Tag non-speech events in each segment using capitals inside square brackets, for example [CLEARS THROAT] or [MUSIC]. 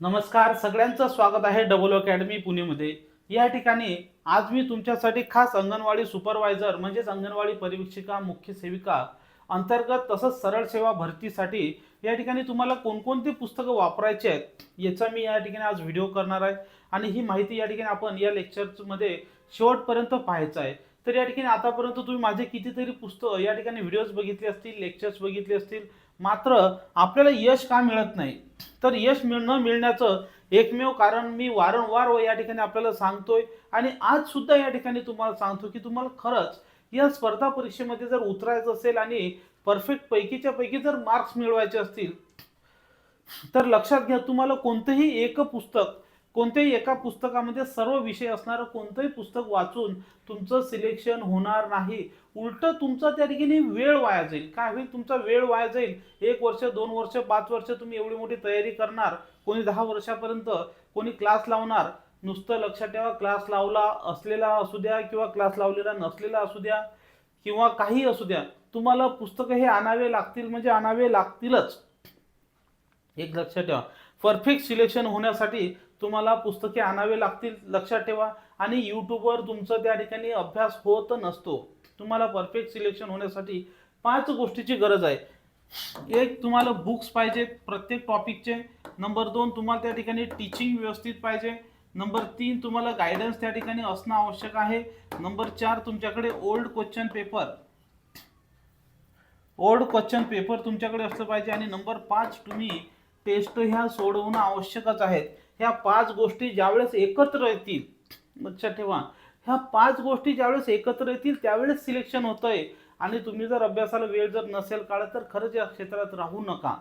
नमस्कार सगळ्यांचं स्वागत आहे डबल अकॅडमी पुणेमध्ये. या ठिकाणी आज मी तुमच्यासाठी खास अंगणवाडी सुपरवायझर म्हणजेच अंगणवाडी परिवीक्षिका मुख्य सेविका अंतर्गत तसंच सरळ सेवा भरतीसाठी या ठिकाणी तुम्हाला कोणकोणती पुस्तकं वापरायची आहेत याचा मी या ठिकाणी आज व्हिडिओ करणार आहे. आणि ही माहिती या ठिकाणी आपण या लेक्चरमध्ये शेवटपर्यंत पाहायचं आहे. तर या ठिकाणी आतापर्यंत तुम्ही माझे कितीतरी पुस्तक या ठिकाणी व्हिडिओज बघितले असतील लेक्चर्स बघितले असतील मात्र आपल्याला यश का मिळत नाही? तर यश मिळ न मिळण्याचं एकमेव कारण मी वारंवार व या ठिकाणी आपल्याला सांगतोय आणि आज सुद्धा या ठिकाणी तुम्हाला सांगतो की तुम्हाला खरंच या स्पर्धा परीक्षेमध्ये जर उतरायचं असेल आणि परफेक्ट पैकीच्या पैकी जर मार्क्स मिळवायचे असतील तर लक्षात घ्या तुम्हाला कोणतंही एक पुस्तक कोणत्याही एका पुस्तकामध्ये सर्व विषय असणारं कोणतंही पुस्तक वाचून तुमचं सिलेक्शन होणार नाही. उलट तुमचा त्या ठिकाणी वेळ वाया जाईल. काय होईल? तुमचा वेळ वाया जाईल. एक वर्ष दोन वर्ष पाच वर्ष तुम्ही एवढी मोठी तयारी करणार. कोणी दहा वर्षापर्यंत कोणी क्लास लावणार. नुसतं लक्षात ठेवा क्लास लावला असलेला असू द्या किंवा क्लास लावलेला नसलेला असू द्या किंवा काही असू द्या. तुम्हाला पुस्तकं हे आणावे लागतील म्हणजे आणावे लागतीलच. एक लक्षात ठेवा. परफेक्ट सिलेक्शन होण्यासाठी तुम्हाला पुस्तके आणावे लागतील लक्षात ठेवा. आणि यूट्यूबवर तुमचं त्या ठिकाणी अभ्यास होत नसतो. तुम्हाला परफेक्ट सिलेक्शन होण्यासाठी पाच गोष्टीची गरज आहे. एक तुम्हाला बुक्स पाहिजेत प्रत्येक टॉपिकचे नंबर दोन तुम्हाला त्या ठिकाणी टीचिंग व्यवस्थित पाहिजे. नंबर तीन तुम्हाला गायडन्स त्या ठिकाणी असणं आवश्यक आहे. नंबर चार तुमच्याकडे old question paper old question paper तुमच्याकडे असलं पाहिजे. आणि नंबर पाच तुम्ही टेस्ट ह्या सोडवणं आवश्यकच आहेत ह्या पाच गोष्टी ज्यावेळेस एकत्र येतील लक्षात ठेवा. ह्या पाच गोष्टी ज्यावेळेस एकत्र येतील त्यावेळेस सिलेक्शन होतंय. आणि तुम्ही जर अभ्यासाला वेळ जर नसेल काढत तर खरंच या क्षेत्रात राहू नका.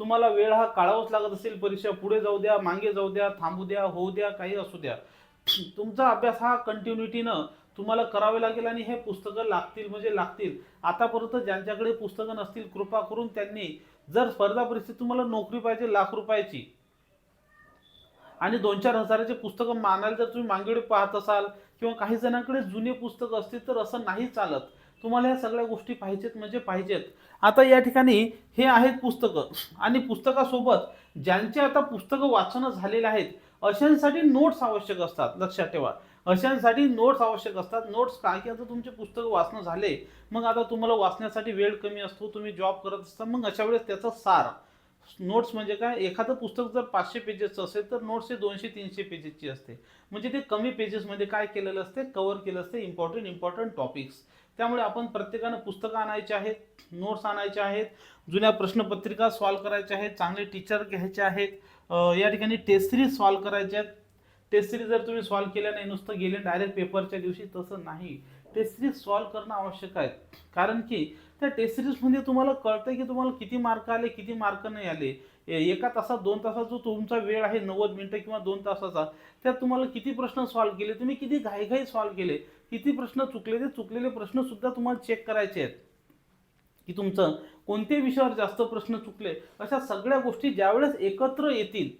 तुम्हाला वेळ हा काढावाच लागत असेल परीक्षा पुढे जाऊ द्या मागे जाऊ द्या थांबू द्या होऊ द्या काही असू द्या. [CLEARS THROAT] तुमचा अभ्यास हा कंटिन्युटीनं तुम्हाला करावे लागेल आणि हे पुस्तकं लागतील म्हणजे लागतील. आतापर्यंत ज्यांच्याकडे पुस्तकं नसतील कृपा करून त्यांनी जर स्पर्धा परीक्षेत तुम्हाला नोकरी पाहिजे लाख रुपयाची. आणि दोन चार हजाराचे पुस्तकं मानायला जर तुम्ही मागेडे पाहत असाल किंवा काही जणांकडे जुने पुस्तकं असतील तर असं नाही चालत. तुम्हाला या सगळ्या गोष्टी पाहिजेत म्हणजे पाहिजेत. आता या ठिकाणी हे आहेत पुस्तकं. आणि पुस्तकासोबत ज्यांचे आता पुस्तकं वाचणं झालेले आहेत अशांसाठी नोट्स आवश्यक असतात. लक्षात ठेवा. अशांसाठी नोट्स आवश्यक असतात. नोट्स काय की आता तुमचे पुस्तकं वाचणं झाले मग आता तुम्हाला वाचण्यासाठी वेळ कमी असतो तुम्ही जॉब करत असता मग अशा वेळेस त्याचा सार. नोट्स म्हणजे काय? एखादं पुस्तक जर पाचशे पेजेसचं असेल तर नोट्स हे दोनशे तीनशे पेजेसची असते. म्हणजे ते कमी पेजेसमध्ये काय केलेलं असते? कव्हर केलं असते. इम्पॉर्टंट इम्पॉर्टंट टॉपिक्स त्यामुळे आपण प्रत्येकानं पुस्तकं आणायचे आहेत नोट्स आणायचे आहेत जुन्या प्रश्नपत्रिका सॉल्व करायच्या आहेत चांगले टीचर घ्यायचे आहेत या ठिकाणी टेस्ट सिरीज सॉल्व करायच्या आहेत. टेस्ट सिरीज जर तुम्ही सॉल्व केल्या नाही नुसतं गेले डायरेक्ट पेपरच्या दिवशी तसं नाही. टेस्ट सिरीज सॉल्व करणं आवश्यक आहे. कारण की त्या टेस्ट सिरीजमध्ये तुम्हाला कळतं की तुम्हाला किती मार्क आले किती मार्क नाही आले. एका तासात दोन तासात जो तुमचा वेळ आहे नव्वद मिनटं किंवा दोन तासाचा त्यात तुम्हाला किती प्रश्न सॉल्व केले? तुम्ही किती घाईघाई सॉल्व केले? किती प्रश्न चुकले? ते चुकलेले प्रश्नसुद्धा तुम्हाला चेक करायचे आहेत. की तुमचं कोणत्या विषयावर जास्त प्रश्न चुकले? अशा सगळ्या गोष्टी ज्यावेळेस एकत्र येतील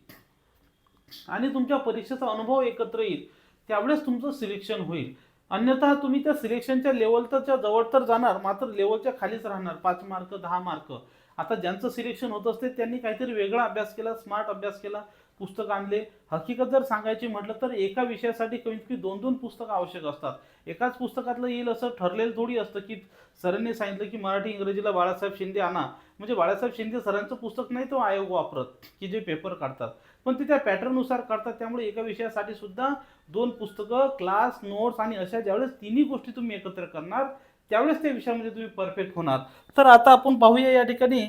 आणि तुमच्या परीक्षेचा अनुभव एकत्र येईल त्यावेळेस तुमचं सिलेक्शन होईल. अन्यथा तुम्ही त्या सिलेक्शनच्या लेवलच्या जवळ तर जाणार मात्र लेवलच्या खालीच राहणार. पाच मार्क दहा मार्क आता ज्यांचं सिलेक्शन होत असते त्यांनी काहीतरी वेगळा अभ्यास केला स्मार्ट अभ्यास केला. पुस्तक आणले. हकीकत जर सांगायची म्हटलं तर एका विषयासाठी कमीत कमी दोन दोन पुस्तकं आवश्यक असतात. एकाच पुस्तकातलं येईल असं ठरलेलं थोडी असतं की सरांनी सांगितलं की मराठी इंग्रजीला बाळासाहेब शिंदे आणा. म्हणजे बाळासाहेब शिंदे सरांचं पुस्तक नाही तो आयोग वापरत की जे पेपर काढतात. पण ते त्या पॅटर्ननुसार काढतात. त्यामुळे एका विषयासाठी सुद्धा दोन पुस्तकं क्लास नोट्स आणि अशा ज्यावेळेस तिन्ही गोष्टी तुम्ही एकत्र करणार त्यावेळेस त्या विषयामध्ये तुम्ही परफेक्ट होणार. तर आता आपण पाहूया या ठिकाणी.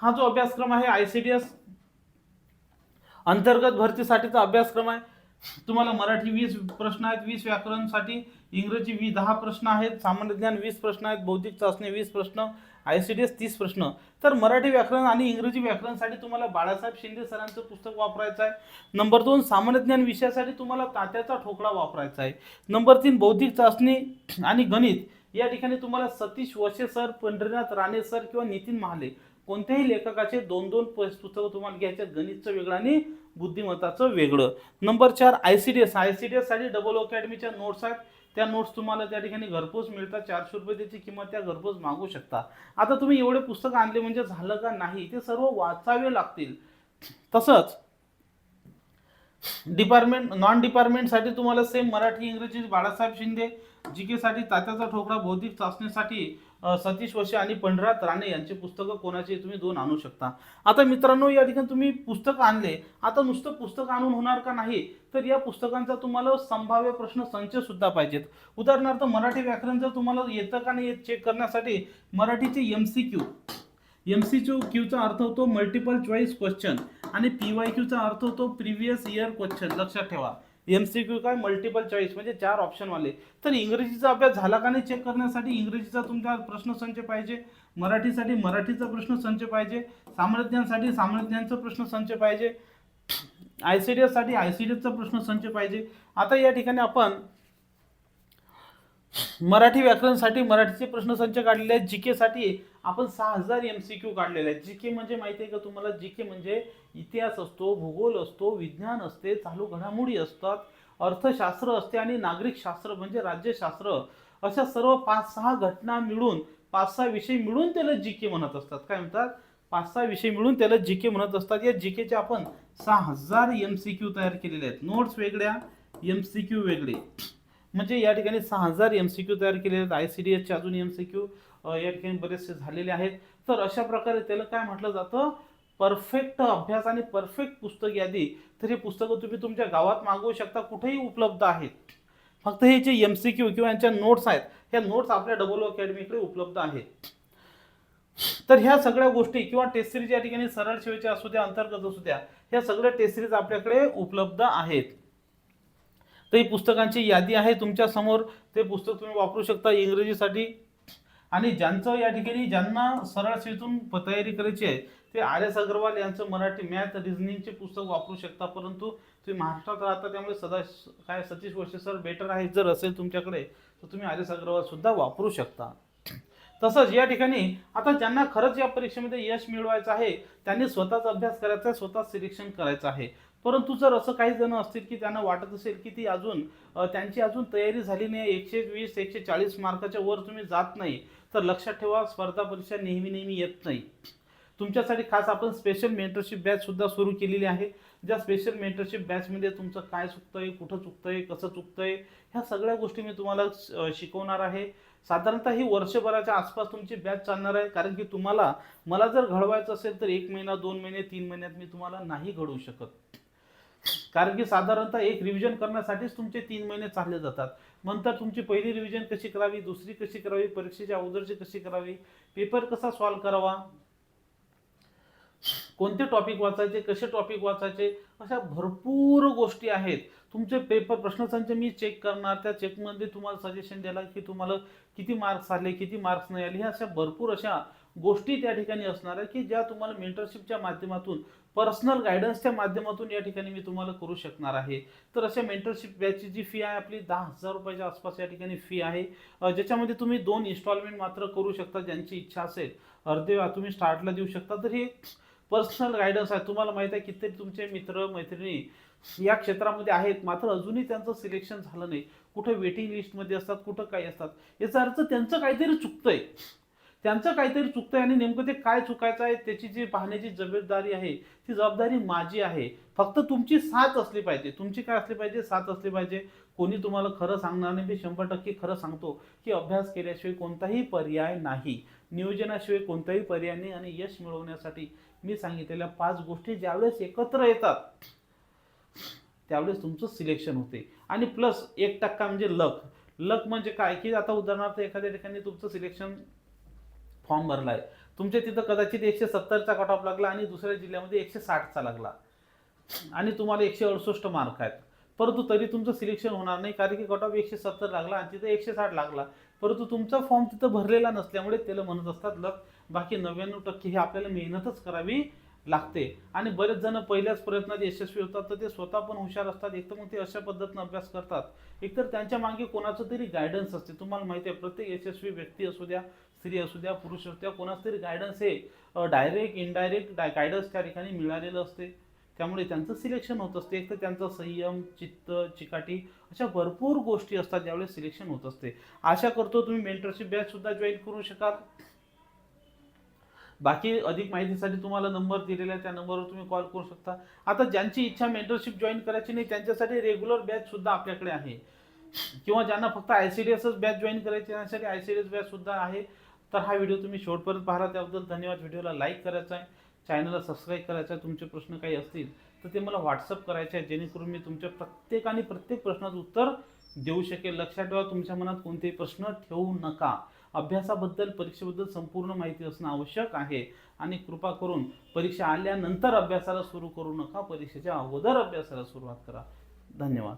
हा जो अभ्यासक्रम आहे आय सी डी एस अंतर्गत भरतीसाठीचा अभ्यासक्रम आहे. तुम्हाला मराठी वीस प्रश्न आहेत वीस व्याकरणसाठी. इंग्रजी वी दहा प्रश्न आहेत सामान्य ज्ञान वीस प्रश्न आहेत बौद्धिक चाचणी वीस प्रश्न आय सी डी एस तीस प्रश्न. तर मराठी व्याकरण आणि इंग्रजी व्याकरणसाठी तुम्हाला बाळासाहेब शिंदे सरांचं पुस्तक वापरायचं आहे. नंबर दोन सामान्य ज्ञान विषयासाठी तुम्हाला तात्याचा ठोकळा वापरायचा आहे. नंबर तीन बौद्धिक चाचणी आणि गणित. या ठिकाणी तुम्हाला सतीश वशे सर पंढरीनाथ राणे सर किंवा नितीन महाले कोणत्याही लेखकाचे दोन दोन पुस्तकं तुम्हाला घ्यायचे गणितचं वेगळं आणि बुद्धिमत्ताचं वेगळं. नंबर चार I C D S I C D एससाठी double अकॅडमीच्या नोट्स आहेत. त्या नोट्स तुम्हाला त्या ठिकाणी घरपोच मिळतात. चारशे रुपये त्याची किंमत त्या घरपोच मागू शकता. आता तुम्ही एवढे पुस्तकं आणले म्हणजे झालं का नाही ते सर्व वाचावे लागतील. तसंच डिपार्टमेंट नॉन डिपार्टमेंटसाठी तुम्हाला सेम मराठी इंग्रजी बाळासाहेब शिंदे जी केसाठी तात्याचा ठोकळा बौद्धिक चाचणीसाठी सतीश वशे आणि पंढरात राणे यांची पुस्तकं कोणाची तुम्ही दोन आणू शकता. आता मित्रांनो या ठिकाणी तुम्ही पुस्तक आणले. आता नुसतं पुस्तक आणून होणार का नाही? तर या पुस्तकांचा तुम्हाला संभाव्य प्रश्न संच सुद्धा पाहिजेत. उदाहरणार्थ मराठी व्याकरण जर तुम्हाला येतं का नाही येत चेक करण्यासाठी मराठीचे M C Q M C Q क्यूचा अर्थ होतो मल्टिपल चॉईस क्वेश्चन आणि पी वाय क्यूचा अर्थ होतो प्रिव्हियस इयर क्वेश्चन लक्षात ठेवा. एम सी क्यू काय मल्टिपल चॉईस म्हणजे चार ऑप्शनवाले तर इंग्रजीचा अभ्यास झाला का नाही चेक करण्यासाठी इंग्रजीचा तुमचा प्रश्नसंच पाहिजे. मराठीसाठी मराठीचा प्रश्नसंच पाहिजे. सामान्य ज्ञानसाठी प्रश्न संच प्रश्नसंच पाहिजे आय सी डी एससाठी आय सी डी एसचा प्रश्नसंच पाहिजे. आता या ठिकाणी आपण मराठी व्याकरणसाठी मराठीचे प्रश्नसंच काढलेले आहेत. जी साठी आपण सहा हजार एम सी क्यू काढलेले आहेत. जी के म्हणजे माहिती आहे का तुम्हाला? जी के म्हणजे इतिहास असतो भूगोल असतो विज्ञान असते चालू घडामोडी असतात अर्थशास्त्र असते आणि नागरिक शास्त्र म्हणजे राज्यशास्त्र. अशा सर्व पाच सहा घटना मिळून पाच सहा विषय मिळून त्याला जी के म्हणत असतात. काय म्हणतात? पाच सहा विषय मिळून त्याला जी के म्हणत असतात. या जी केचे आपण सहा हजार एम सी क्यू तयार केलेले आहेत. नोट्स वेगळ्या एम सी क्यू वेगळे. म्हणजे या ठिकाणी सहा हजार एम सी क्यू तयार केलेले आहेत. आय सी डी एसचे अजून एम सी क्यू या ठिकाणी बरेचसे झालेले आहेत. तर अशा प्रकारे त्याला काय म्हटलं जातं? परफेक्ट अभ्यास आणि परफेक्ट पुस्तक यादी. तर हे पुस्तकं तुम्ही तुमच्या गावात मागवू शकता कुठेही उपलब्ध आहेत. फक्त हे जे एम सी क्यू किंवा यांच्या नोट्स आहेत ह्या नोट्स आपल्या डबल अकॅडमीकडे उपलब्ध आहेत. तर ह्या सगळ्या गोष्टी किंवा टेस्ट सिरीज या ठिकाणी सरळ सेवेच्या असू द्या अंतर्गत असू द्या ह्या सगळ्या टेस्ट सिरीज आपल्याकडे उपलब्ध आहेत. तर ही पुस्तकांची यादी आहे तुमच्यासमोर. ते पुस्तक तुम्ही वापरू शकता इंग्रजीसाठी. आणि ज्यांचं या ठिकाणी ज्यांना सरळ सीतून प- तयारी करायची आहे ते आर एस अग्रवाल यांचं मराठी मॅथ रिझनिंगचे पुस्तक वापरू शकता. परंतु तुम्ही महाराष्ट्रात राहता त्यामुळे सदा काय सतीश वर्षे सर बेटर आहे जर असेल तुमच्याकडे तर तुम्ही आर एस अग्रवाल सुद्धा वापरू शकता. तसंच या ठिकाणी आता ज्यांना खरंच या परीक्षेमध्ये यश मिळवायचं आहे त्यांनी स्वतःच अभ्यास करायचा आहे स्वतःच सिलेक्शन करायचं आहे. परंतु जर असं काही जण असतील की त्यांना वाटत असेल की ती अजून त्यांची अजून तयारी झाली नाही एकशे वीस एकशे चाळीस मार्काच्या वर तुम्ही जात नाही तर लक्षात ठेवा स्पर्धा परीक्षा नेहमी नेहमी येत नाही. तुमच्यासाठी खास आपण स्पेशल मेंटरशिप बॅचसुद्धा सुरू केलेली आहे. ज्या स्पेशल मेंटरशिप बॅचमध्ये तुमचं काय चुकतं आहे कुठं चुकतं आहे कसं चुकतं आहे ह्या सगळ्या गोष्टी मी तुम्हाला शिकवणार आहे. साधारणतः ही वर्षभराच्या आसपास तुमची बॅच चालणार आहे कारण की तुम्हाला मला जर घडवायचं असेल तर एक महिना दोन महिने तीन महिन्यात मी तुम्हाला नाही घडवू शकत. कारण की साधारणतः एक रिव्हिजन करण्यासाठीच तुमचे तीन महिने चालले जातात. नंतर तुमची पहिली रिव्हिजन कशी करावी दुसरी कशी करावी परीक्षेच्या अगोदरची कशी करावी पेपर कसा सॉल्व्ह करावा कोणते टॉपिक वाचायचे कसे टॉपिक वाचायचे अशा भरपूर गोष्टी आहेत. तुमचे पेपर प्रश्नसंच मी चेक करणार त्या चेकमध्ये तुम्हाला सजेशन द्यायला की तुम्हाला किती मार्क्स आले किती मार्क्स नाही आले ह्या अशा भरपूर अशा गोष्टी त्या ठिकाणी असणार आहे की ज्या तुम्हाला मेंटरशिपच्या माध्यमातून पर्सनल गायडन्सच्या माध्यमातून या ठिकाणी मी तुम्हाला करू शकणार आहे. तर अशा मेंटरशिप बॅचची जी फी आहे आपली दहा हजार रुपयाच्या आसपास या ठिकाणी फी आहे. ज्याच्यामध्ये तुम्ही दोन इन्स्टॉलमेंट मात्र करू शकता ज्यांची इच्छा असेल. अर्धे तुम्ही स्टार्टला देऊ शकता. तर हे पर्सनल गायडन्स आहे. तुम्हाला माहीत आहे कित्येक तुमचे मित्र मैत्रिणी या क्षेत्रामध्ये आहेत. मात्र अजूनही त्यांचं सिलेक्शन झालं नाही. कुठं वेटिंग लिस्टमध्ये असतात कुठं काही असतात. याचा अर्थ त्यांचं काहीतरी चुकतंय. त्यांचं काहीतरी चुकतंय आणि नेमकं ते काय चुकायचं आहे त्याची जी पाहण्याची जबाबदारी आहे ती जबाबदारी माझी आहे. फक्त तुमची साथ असली पाहिजे. तुमची काय असली पाहिजे? साथ असली पाहिजे. कोणी तुम्हाला खरं सांगणार नाही. मी शंभर टक्के खरं सांगतो की अभ्यास केल्याशिवाय कोणताही पर्याय नाही. नियोजनाशिवाय कोणताही पर्याय नाही आणि यश मिळवण्यासाठी मी सांगितलेल्या पाच गोष्टी ज्यावेळेस एकत्र येतात त्यावेळेस तुमचं सिलेक्शन होते. आणि प्लस एक टक्का म्हणजे लक लक म्हणजे काय? की आता उदाहरणार्थ एखाद्या ठिकाणी तुमचं सिलेक्शन फॉर्म भरला आहे. तुमच्या तिथं कदाचित एकशे सत्तरचा कट ऑफ लागला आणि दुसऱ्या जिल्ह्यामध्ये एकशे साठचा लागला. आणि तुम्हाला एकशे अडुसष्ट मार्क आहेत. परंतु तरी तुमचं सिलेक्शन होणार नाही कारण की कट ऑफ एकशे सत्तर लागला आणि तिथं एकशे साठ लागला. परंतु तुमचा फॉर्म तिथं भरलेला नसल्यामुळे त्याला म्हणत असतात लक बाकी नव्याण्णव टक्के हे आपल्याला मेहनतच करावी लागते. आणि बरेच जण पहिल्याच प्रयत्नात यशस्वी होतात तर ते स्वतः पण हुशार असतात. एक तर मग ते अशा पद्धतीनं अभ्यास करतात. एकतर त्यांच्या मागे कोणाचं तरी गायडन्स असते. तुम्हाला माहिती आहे प्रत्येक यशस्वी व्यक्ती असू द्या स्त्री असू द्या पुरुष असू द्या कोणाचं तरी गायडन्स हे डायरेक्ट इनडायरेक्ट गायडन्स त्या ठिकाणी मिळालेलं असते. त्यामुळे त्यांचं सिलेक्शन होत असते. एक तर त्यांचा संयम चित्त चिकाटी अशा भरपूर गोष्टी असतात ज्यावेळेस सिलेक्शन होत असते. आशा करतो तुम्ही मेंटरशिप बॅचसुद्धा जॉईन करू शकाल. बाकी अधिक माहितीसाठी तुम्हाला नंबर दिलेला आहे त्या नंबरवर तुम्ही कॉल करू शकता. आता ज्यांची इच्छा मेंटरशिप जॉईन करायची नाही त्यांच्यासाठी रेग्युलर बॅच सुद्धा आपल्याकडे आहे. किंवा ज्यांना फक्त आय सी डी एसच बॅच जॉईन करायची त्यासाठी I C D S batch सुद्धा आहे. तर हा व्हिडिओ तुम्ही शेवटपर्यंत पाहिला त्याबद्दल धन्यवाद. व्हिडिओला लाईक करायचा आहे चॅनलला सबस्क्राईब करायचं आहे तुमचे प्रश्न काही असतील तर ते मला व्हॉट्सअप करायचे आहे जेणेकरून मी तुमच्या प्रत्येक आणि प्रत्येक प्रश्नाचं उत्तर देऊ शकेल. लक्षात ठेवा तुमच्या मनात कोणतेही प्रश्न ठेवू नका. अभ्यासाबद्दल परीक्षेबद्दल संपूर्ण माहिती असणं आवश्यक आहे. आणि कृपा करून परीक्षा आल्यानंतर अभ्यासाला सुरू करू नका. परीक्षेच्या अगोदर अभ्यासाला सुरुवात करा. धन्यवाद.